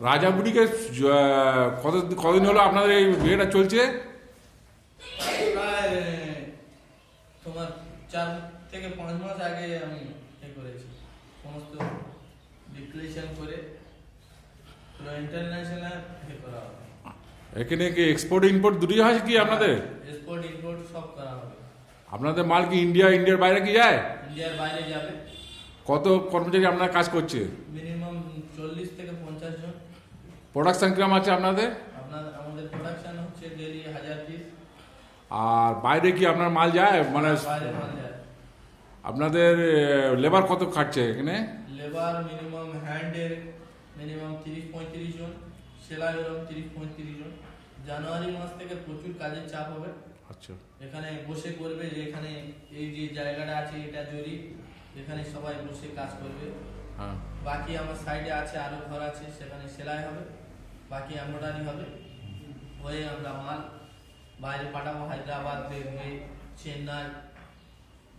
রাজাবুড়িকে জ- কত কদিন হলো আপনাদের এই বিয়েটা চলছে? তোমার চার থেকে পাঁচ মাস আগে আমি এ করেছি। সমস্ত ডিক্লেরেশন করে ইন্টারন্যাশনাল এ করা হবে। এখানে কি এক্সপোর্ট ইম্পোর্ট দুটোই হয় কি আপনাদের? এক্সপোর্ট ইম্পোর্ট সব করা হবে। আপনাদের মাল কি ইন্ডিয়া ইন্ডিয়ার বাইরে কি যায়? ইন্ডিয়ার বাইরে যাবে। কত কর্মচারী আপনার কাজ করছে? মিনিমাম থেকে পঞ্চাশ জন। প্রোডাকশন কিরম আছে আপনাদের? আপনার আমাদের প্রোডাকশন হচ্ছে ডেলি হাজার পিস আর বাইরে কি আপনার মাল যায়? মানে বাইরে মাল যায়। আপনাদের লেবার কত খাটছে এখানে? লেবার মিনিমাম হ্যান্ডের মিনিমাম তিরিশ পঁয়ত্রিশ জন সেলাই ওরকম তিরিশ পঁয়ত্রিশ জন। জানুয়ারি মাস থেকে প্রচুর কাজের চাপ হবে। আচ্ছা। এখানে বসে করবে যে এখানে এই যে জায়গাটা আছে এটা জরি এখানে সবাই বসে কাজ করবে। বাকি আমার সাইডে আছে আরও ঘর আছে সেখানে সেলাই হবে বাকি এমব্রয়ডারি হবে। হয়ে আমরা মাল বাইরে পাঠাবো হায়দ্রাবাদ দিল্লি চেন্নাই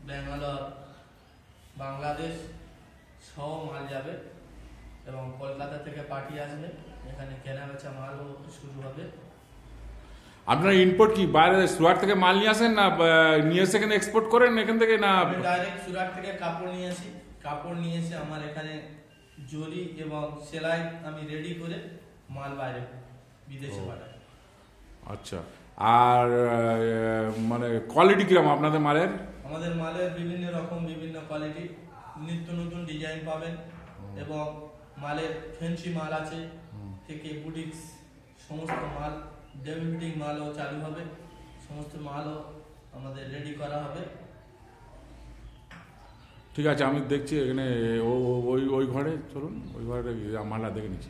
ব্যাঙ্গালোর বাংলাদেশ সব মাল যাবে এবং কলকাতা থেকে পাঠিয়ে আসবে। এখানে কেনা বেচা মালও শুরু হবে। আপনার ইম্পোর্ট কি বাইরে সুরাট থেকে মাল নিয়ে আসেন না নিয়ে এসে এখানে এক্সপোর্ট করেন এখান থেকে না? ডাইরেক্ট সুরাট থেকে কাপড় নিয়ে আসি। কাপড় নিয়ে এসে আমার এখানে জরি এবং সেলাই আমি রেডি করে মাল বাইরে বিদেশে। পাঠাই। আচ্ছা। আর মানে কোয়ালিটি কিরম আপনাদের মালের? আমাদের মালের বিভিন্ন রকম বিভিন্ন কোয়ালিটি নিত্য নতুন ডিজাইন পাবেন এবং মালের ফেন্সি মাল আছে। থেকে বুটিক্স সমস্ত মাল ডেভিটিং মালও চালু হবে। সমস্ত মালও আমাদের রেডি করা হবে। ঠিক আছে আমি দেখছি এখানে ওই ওই ঘরে চলুন ওই ঘরে মালা দেখে নিচ্ছি।